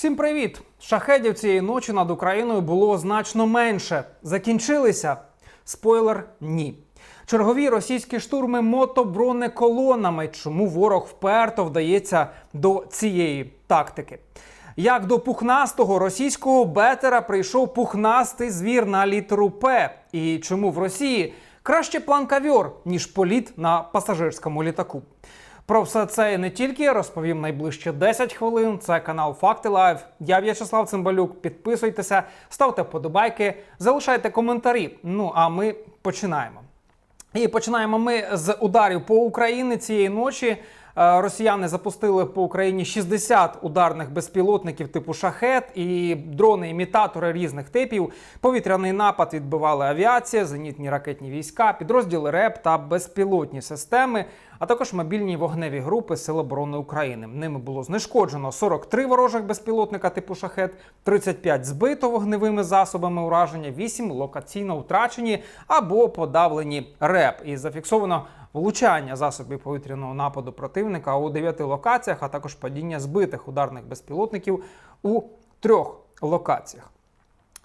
Всім привіт! Шахедів цієї ночі над Україною було значно менше. Закінчилися? Спойлер ні. Чергові російські штурми мотобронеколонами. Чому ворог вперто вдається до цієї тактики? Як до пухнастого російського бетера прийшов пухнастий звір на літеру П? І чому в Росії краще план кавьор, ніж політ на пасажирському літаку? Про все це і не тільки розповім найближче 10 хвилин. Це канал Факти Лайв. Я В'ячеслав Цимбалюк. Підписуйтеся, ставте вподобайки, залишайте коментарі. Ну а ми починаємо. І починаємо ми з ударів по Україні цієї ночі. Е, Росіяни запустили по Україні 60 ударних безпілотників типу шахет і дрони-імітатори різних типів. Повітряний напад відбивали авіація, зенітні ракетні війська, підрозділи РЕП та безпілотні системи, а також мобільні вогневі групи Сил оборони України. Ними було знешкоджено 43 ворожих безпілотника типу шахет, 35 збито вогневими засобами ураження, 8 локаційно втрачені або подавлені РЕП. І зафіксовано влучання засобів повітряного нападу противника у 9 локаціях, а також падіння збитих ударних безпілотників у трьох локаціях.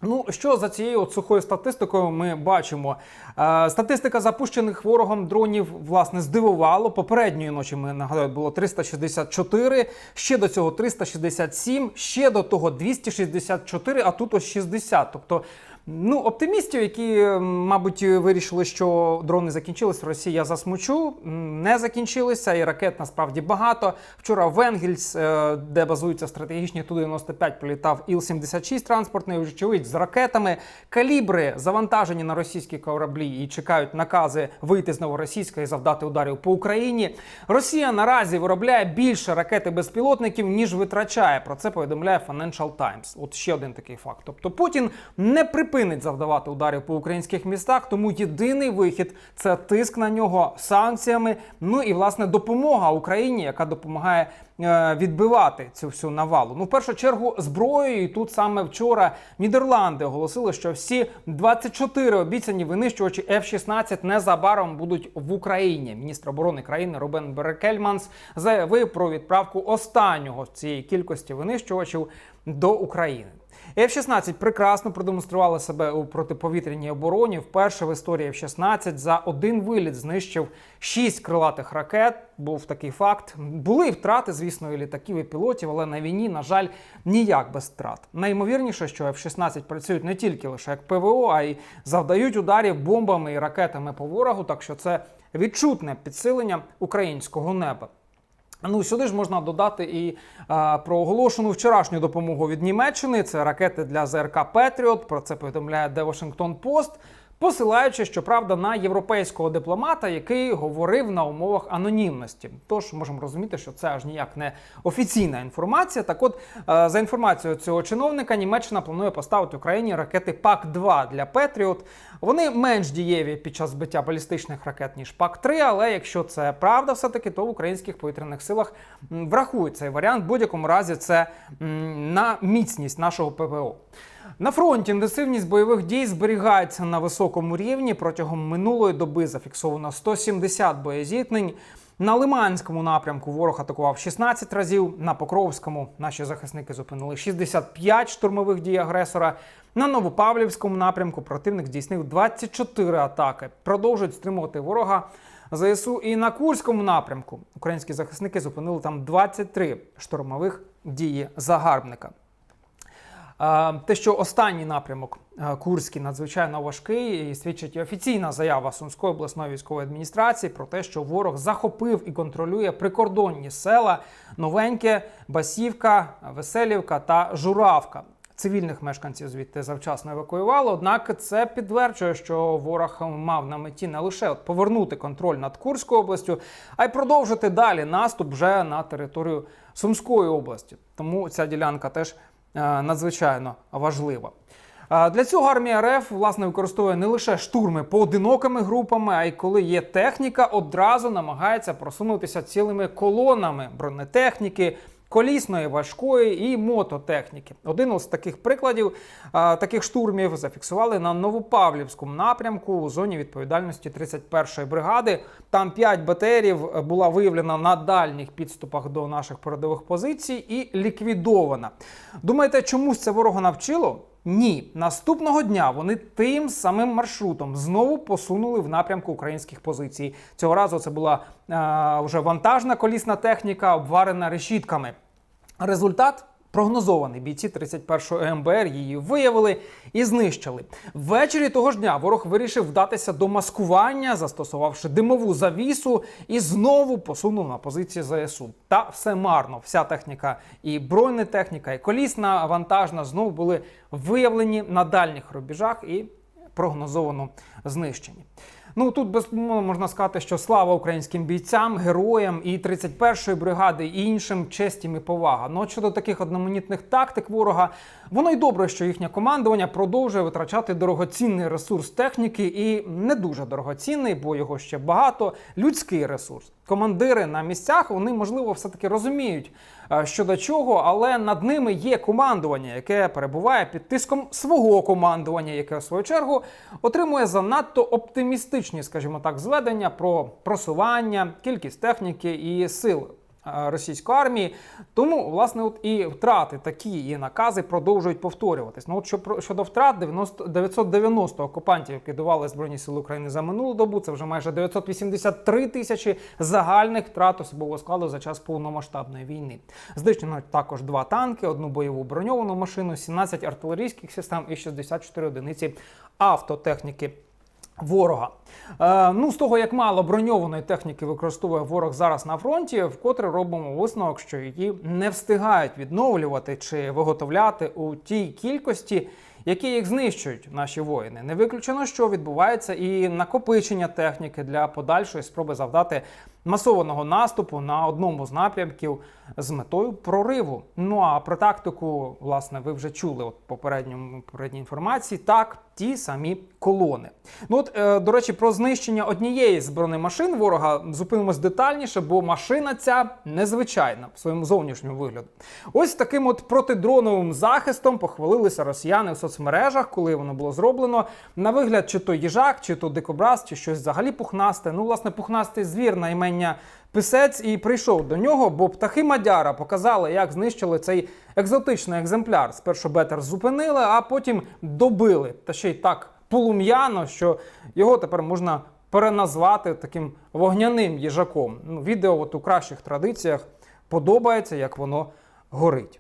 Ну, що за цією от сухою статистикою ми бачимо? Е, статистика запущених ворогом дронів власне здивувало. Попередньої ночі ми нагадаю, було 364, ще до цього 367, ще до того 264, а тут ось 60. Тобто, ну, оптимістів, які, мабуть, вирішили, що дрони закінчились, в Росії я засмучу. Не закінчилися, і ракет насправді багато. Вчора в Енгельс, е, де базуються стратегічні Ту-95, політав Іл-76 транспортний, очевидь, з ракетами. Калібри завантажені на російські кораблі і чекають накази вийти з новоросійська і завдати ударів по Україні. Росія наразі виробляє більше ракет і безпілотників, ніж витрачає. Про це повідомляє Financial Times. От ще один такий факт. Тобто Путін не припинить завдавати ударів по українських містах, тому єдиний вихід це тиск на нього санкціями. Ну і власне допомога Україні, яка допомагає е, відбивати цю всю навалу. Ну, в першу чергу, зброєю. І тут саме вчора Нідерланди оголосили, що всі 24 обіцяні винищувачі F-16 незабаром будуть в Україні. Міністр оборони країни Робен Берекельманс заявив про відправку останнього цієї кількості винищувачів до України. F-16 прекрасно продемонстрували себе у протиповітряній обороні. Вперше в історії F-16 за один виліт знищив 6 крилатих ракет. Був такий факт. Були втрати, звісно, і літаків і пілотів, але на війні, на жаль, ніяк без втрат. Найімовірніше, що F-16 працюють не тільки лише як ПВО, а й завдають ударів бомбами і ракетами по ворогу. Так що це відчутне підсилення українського неба. Ну, сюди ж можна додати і а, про оголошену вчорашню допомогу від Німеччини. Це ракети для ЗРК Петріот. Про це повідомляє The Washington Post, посилаючи, щоправда, на європейського дипломата, який говорив на умовах анонімності. Тож можемо розуміти, що це аж ніяк не офіційна інформація. Так, от а, за інформацією цього чиновника, Німеччина планує поставити Україні ракети ПАК-2 для Петріот. Вони менш дієві під час збиття балістичних ракет ніж ПАК-3, але якщо це правда, все таки то в українських повітряних силах врахують цей варіант. В будь-якому разі це на міцність нашого ПВО. На фронті інтенсивність бойових дій зберігається на високому рівні. Протягом минулої доби зафіксовано 170 боєзіткнень. На Лиманському напрямку ворог атакував 16 разів. На Покровському наші захисники зупинили 65 штурмових дій агресора. На Новопавлівському напрямку противник здійснив 24 атаки. Продовжують стримувати ворога. ЗСУ і на Курському напрямку українські захисники зупинили там 23 штурмових дії загарбника. Те, що останній напрямок Курський надзвичайно важкий, і свідчить і офіційна заява Сумської обласної військової адміністрації про те, що ворог захопив і контролює прикордонні села Новеньке, Басівка, Веселівка та Журавка. Цивільних мешканців звідти завчасно евакуювали. Однак це підтверджує, що ворог мав на меті не лише повернути контроль над Курською областю, а й продовжити далі наступ вже на територію Сумської області. Тому ця ділянка теж надзвичайно важлива. Е, Для цього армія РФ власне використовує не лише штурми поодинокими групами, а й коли є техніка, одразу намагається просунутися цілими колонами бронетехніки, колісної, важкої і мототехніки. Один із таких прикладів таких штурмів зафіксували на Новопавлівському напрямку у зоні відповідальності 31-ї бригади. Там 5 БТРів була виявлена на дальніх підступах до наших передових позицій і ліквідована. Думаєте, чомусь це ворога навчило? Ні, наступного дня вони тим самим маршрутом знову посунули в напрямку українських позицій. Цього разу це була е, вже вантажна колісна техніка, обварена решітками. Результат прогнозований. Бійці 31-го МБР її виявили і знищили. Ввечері того ж дня ворог вирішив вдатися до маскування, застосувавши димову завісу, і знову посунув на позиції ЗСУ. Та все марно. Вся техніка, і бронетехніка, і колісна вантажна знову були виявлені на дальніх рубежах і прогнозовано знищені. Ну тут безумовно можна сказати, що слава українським бійцям, героям і 31-ї бригади, і іншим честь і повага. Ну щодо таких одноманітних тактик ворога, воно й добре, що їхнє командування продовжує витрачати дорогоцінний ресурс техніки і не дуже дорогоцінний, бо його ще багато. Людський ресурс. Командири на місцях вони можливо все таки розуміють е, що до чого, але над ними є командування, яке перебуває під тиском свого командування, яке в свою чергу отримує занадто оптимістичні, скажімо так, зведення про просування, кількість техніки і сил. е, російської армії. Тому, власне, от і втрати такі і накази продовжують повторюватись. Ну, от що щодо втрат, 90, 990 окупантів ліквідували Збройні Сили України за минулу добу. Це вже майже 983 тисячі загальних втрат особового складу за час повномасштабної війни. Знищено також два танки, одну бойову броньовану машину, 17 артилерійських систем і 64 одиниці автотехніки. Ворога. Е, ну, з того, як мало броньованої техніки використовує ворог зараз на фронті, вкотре робимо висновок, що її не встигають відновлювати чи виготовляти у тій кількості, які їх знищують наші воїни. Не виключено, що відбувається і накопичення техніки для подальшої спроби завдати масованого наступу на одному з напрямків з метою прориву. Ну а про тактику, власне, ви вже чули от попередньому попередній інформації. Так, ті самі колони. Ну от, е, до речі, про знищення однієї з бронемашин ворога зупинимось детальніше, бо машина ця незвичайна в своєму зовнішньому вигляду. Ось таким от протидроновим захистом похвалилися росіяни в соцмережах, коли воно було зроблено. На вигляд, чи то їжак, чи то дикобраз, чи щось взагалі пухнасте. Ну, власне, пухнастий звір на імення Писець і прийшов до нього, бо птахи Мадяра показали, як знищили цей екзотичний екземпляр. Спершу бетер зупинили, а потім добили. Та ще й так полум'яно, що його тепер можна переназвати таким вогняним їжаком. Ну, відео от у кращих традиціях подобається, як воно горить.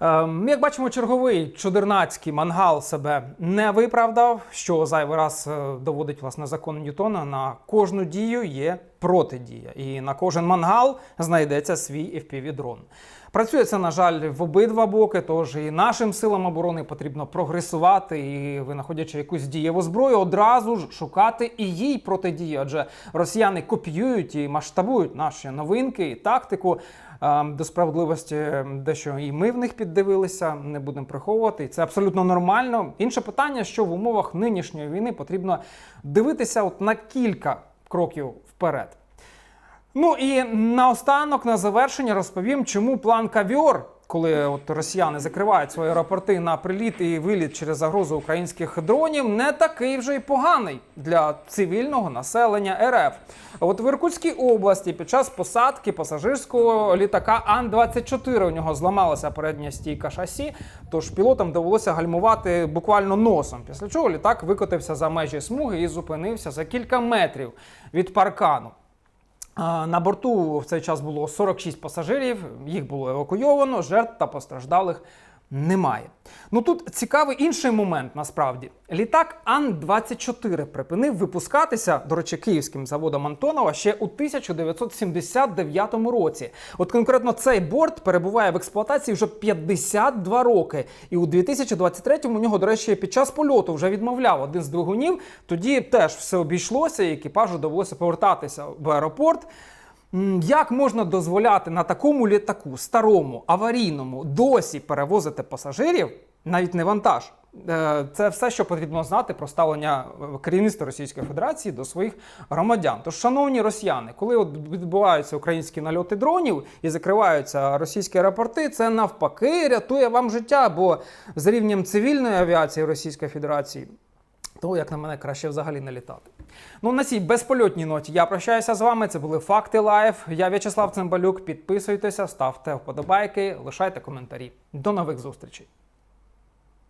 Ем, як бачимо, черговий чудернацький мангал себе не виправдав, що зайвий раз е, доводить власне закон Ньютона. На кожну дію є протидія, і на кожен мангал знайдеться свій FPV-дрон. Працює це, на жаль, в обидва боки, тож і нашим силам оборони потрібно прогресувати і, винаходячи якусь дієву зброю, одразу ж шукати і їй протидію. Адже росіяни копіюють і масштабують наші новинки і тактику. Е, До справедливості е, дещо і ми в них піддивилися, не будемо приховувати. Це абсолютно нормально. Інше питання, що в умовах нинішньої війни потрібно дивитися от на кілька кроків вперед. Ну і наостанок, на завершення, розповім, чому план Кавіор, коли от росіяни закривають свої аеропорти на приліт і виліт через загрозу українських дронів, не такий вже й поганий для цивільного населення РФ. От в Іркутській області під час посадки пасажирського літака Ан-24 у нього зламалася передня стійка шасі, тож пілотам довелося гальмувати буквально носом. Після чого літак викотився за межі смуги і зупинився за кілька метрів від паркану. На борту в цей час було 46 пасажирів, їх було евакуйовано, жертв та постраждалих немає. Ну тут цікавий інший момент насправді. Літак Ан-24 припинив випускатися, до речі, київським заводом Антонова ще у 1979 році. От конкретно цей борт перебуває в експлуатації вже 52 роки. І у 2023-му у нього, до речі, під час польоту вже відмовляв один з двигунів. Тоді теж все обійшлося, і екіпажу довелося повертатися в аеропорт. Як можна дозволяти на такому літаку, старому, аварійному, досі перевозити пасажирів, навіть не вантаж, Е, Це все, що потрібно знати про ставлення е, керівництва Російської Федерації до своїх громадян. Тож, шановні росіяни, коли от відбуваються українські нальоти дронів і закриваються російські аеропорти, це навпаки рятує вам життя, бо з рівнем цивільної авіації Російської Федерації. То, як на мене, краще взагалі не літати. Ну, на цій безпольотній ноті я прощаюся з вами. Це були Факти Лайф. Я В'ячеслав Цимбалюк. Підписуйтеся, ставте вподобайки, лишайте коментарі. До нових зустрічей.